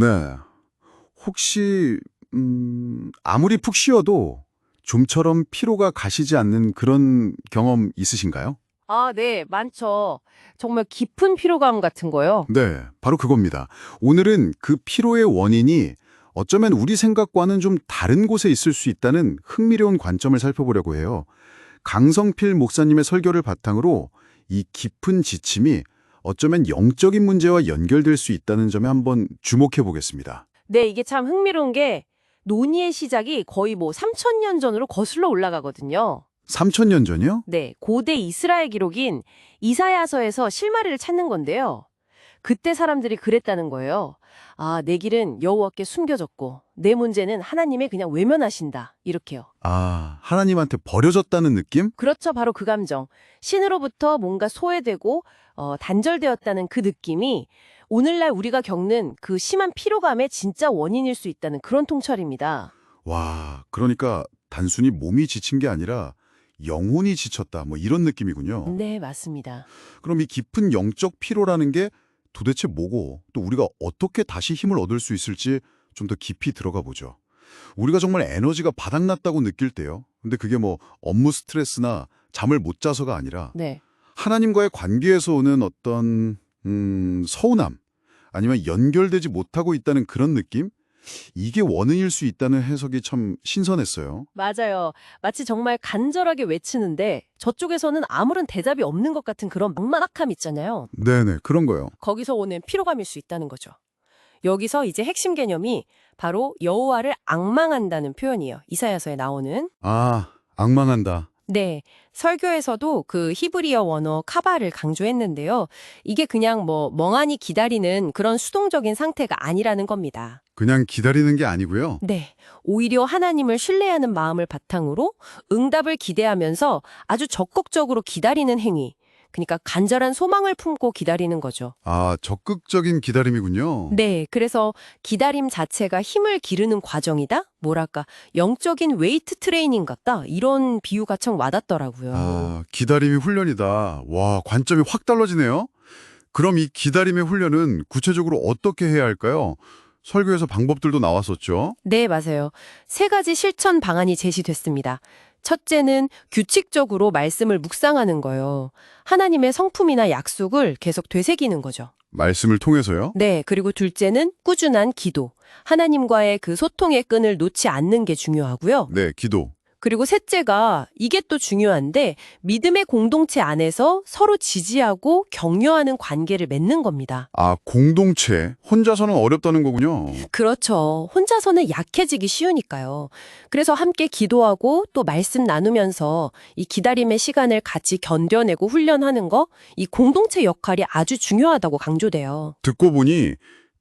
네. 혹시 음, 아무리 푹 쉬어도 좀처럼 피로가 가시지 않는 그런 경험 있으신가요? 아, 네, 많죠. 정말 깊은 피로감 같은 거요. 네, 바로 그겁니다. 오늘은 그 피로의 원인이 어쩌면 우리 생각과는 좀 다른 곳에 있을 수 있다는 흥미로운 관점을 살펴보려고 해요. 강성필 목사님의 설교를 바탕으로 이 깊은 지침이 어쩌면 영적인 문제와 연결될 수 있다는 점에 한번 주목해 보겠습니다. 네, 이게 참 흥미로운 게 논의의 시작이 거의 뭐 3천년 전으로 거슬러 올라가거든요. 3천년 전이요? 네, 고대 이스라엘 기록인 이사야서에서 실마리를 찾는 건데요. 그때 사람들이 그랬다는 거예요. 아, 내 길은 여호와께 숨겨졌고 내 문제는 하나님의 그냥 외면하신다. 이렇게요. 아, 하나님한테 버려졌다는 느낌? 그렇죠. 바로 그 감정. 신으로부터 뭔가 소외되고 어, 단절되었다는 그 느낌이 오늘날 우리가 겪는 그 심한 피로감의 진짜 원인일 수 있다는 그런 통찰입니다. 와, 그러니까 단순히 몸이 지친 게 아니라 영혼이 지쳤다, 뭐 이런 느낌이군요. 네, 맞습니다. 그럼 이 깊은 영적 피로라는 게 도대체 뭐고 또 우리가 어떻게 다시 힘을 얻을 수 있을지 좀 더 깊이 들어가 보죠. 우리가 정말 에너지가 바닥났다고 느낄 때요. 근데 그게 뭐 업무 스트레스나 잠을 못 자서가 아니라 네. 하나님과의 관계에서 오는 어떤 음, 서운함 아니면 연결되지 못하고 있다는 그런 느낌? 이게 원인일 수 있다는 해석이 참 신선했어요. 맞아요. 마치 정말 간절하게 외치는데 저쪽에서는 아무런 대답이 없는 것 같은 그런 막막함 있잖아요. 네네, 그런 거요. 거기서 오는 피로감일 수 있다는 거죠. 여기서 이제 핵심 개념이 바로 여호와를 악망한다는 표현이에요. 이사야서에 나오는. 아, 악망한다. 네. 설교에서도 그 히브리어 원어 카바를 강조했는데요. 이게 그냥 뭐 멍하니 기다리는 그런 수동적인 상태가 아니라는 겁니다. 그냥 기다리는 게 아니고요. 네. 오히려 하나님을 신뢰하는 마음을 바탕으로 응답을 기대하면서 아주 적극적으로 기다리는 행위. 그러니까 간절한 소망을 품고 기다리는 거죠. 아, 적극적인 기다림이군요. 네. 그래서 기다림 자체가 힘을 기르는 과정이다? 뭐랄까, 영적인 웨이트 트레이닝 같다? 이런 비유가 참 와닿더라고요. 아, 기다림이 훈련이다. 와, 관점이 확 달라지네요. 그럼 이 기다림의 훈련은 구체적으로 어떻게 해야 할까요? 설교에서 방법들도 나왔었죠. 네, 맞아요. 세 가지 실천 방안이 제시됐습니다. 첫째는 규칙적으로 말씀을 묵상하는 거예요. 하나님의 성품이나 약속을 계속 되새기는 거죠. 말씀을 통해서요. 네, 그리고 둘째는 꾸준한 기도. 하나님과의 그 소통의 끈을 놓지 않는 게 중요하고요. 네, 기도. 그리고 셋째가 이게 또 중요한데 믿음의 공동체 안에서 서로 지지하고 격려하는 관계를 맺는 겁니다. 아, 공동체. 혼자서는 어렵다는 거군요. 그렇죠. 혼자서는 약해지기 쉬우니까요. 그래서 함께 기도하고 또 말씀 나누면서 이 기다림의 시간을 같이 견뎌내고 훈련하는 거, 이 공동체 역할이 아주 중요하다고 강조돼요. 듣고 보니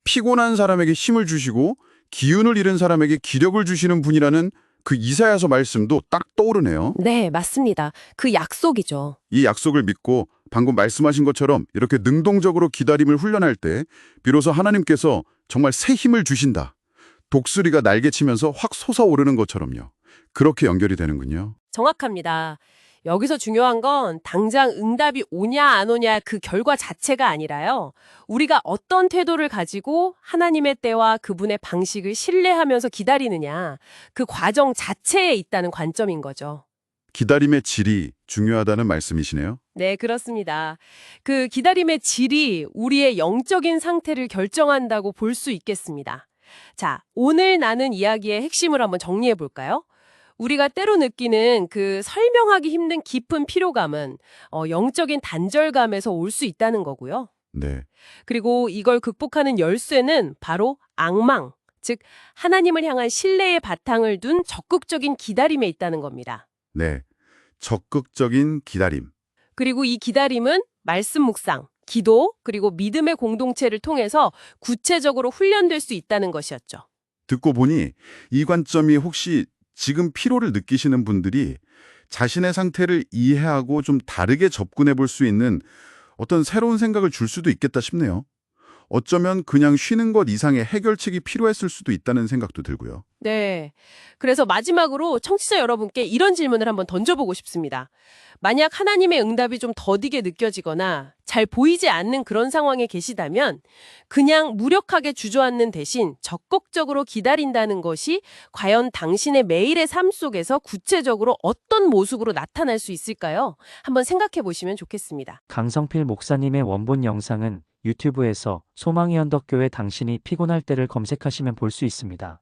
피곤한 사람에게 힘을 주시고 기운을 잃은 사람에게 기력을 주시는 분이라는 그 이사야서 말씀도 딱 떠오르네요. 네, 맞습니다. 그 약속이죠. 이 약속을 믿고 방금 말씀하신 것처럼 이렇게 능동적으로 기다림을 훈련할 때 비로소 하나님께서 정말 새 힘을 주신다. 독수리가 날개치면서 확 솟아오르는 것처럼요. 그렇게 연결이 되는군요. 정확합니다. 여기서 중요한 건 당장 응답이 오냐 안 오냐 그 결과 자체가 아니라요. 우리가 어떤 태도를 가지고 하나님의 때와 그분의 방식을 신뢰하면서 기다리느냐 그 과정 자체에 있다는 관점인 거죠. 기다림의 질이 중요하다는 말씀이시네요. 네, 그렇습니다. 그 기다림의 질이 우리의 영적인 상태를 결정한다고 볼 수 있겠습니다. 자, 오늘 나눈 이야기의 핵심을 한번 정리해 볼까요? 우리가 때로 느끼는 그 설명하기 힘든 깊은 피로감은 어, 영적인 단절감에서 올 수 있다는 거고요. 네. 그리고 이걸 극복하는 열쇠는 바로 악망, 즉 하나님을 향한 신뢰의 바탕을 둔 적극적인 기다림에 있다는 겁니다. 네. 적극적인 기다림. 그리고 이 기다림은 말씀 묵상, 기도, 그리고 믿음의 공동체를 통해서 구체적으로 훈련될 수 있다는 것이었죠. 듣고 보니 이 관점이 혹시 지금 피로를 느끼시는 분들이 자신의 상태를 이해하고 좀 다르게 접근해 볼 수 있는 어떤 새로운 생각을 줄 수도 있겠다 싶네요. 어쩌면 그냥 쉬는 것 이상의 해결책이 필요했을 수도 있다는 생각도 들고요. 네. 그래서 마지막으로 청취자 여러분께 이런 질문을 한번 던져보고 싶습니다. 만약 하나님의 응답이 좀 더디게 느껴지거나 잘 보이지 않는 그런 상황에 계시다면 그냥 무력하게 주저앉는 대신 적극적으로 기다린다는 것이 과연 당신의 매일의 삶 속에서 구체적으로 어떤 모습으로 나타날 수 있을까요? 한번 생각해 보시면 좋겠습니다. 강성필 목사님의 원본 영상은 유튜브에서 소망의 언덕교회 당신이 피곤할 때를 검색하시면 볼 수 있습니다.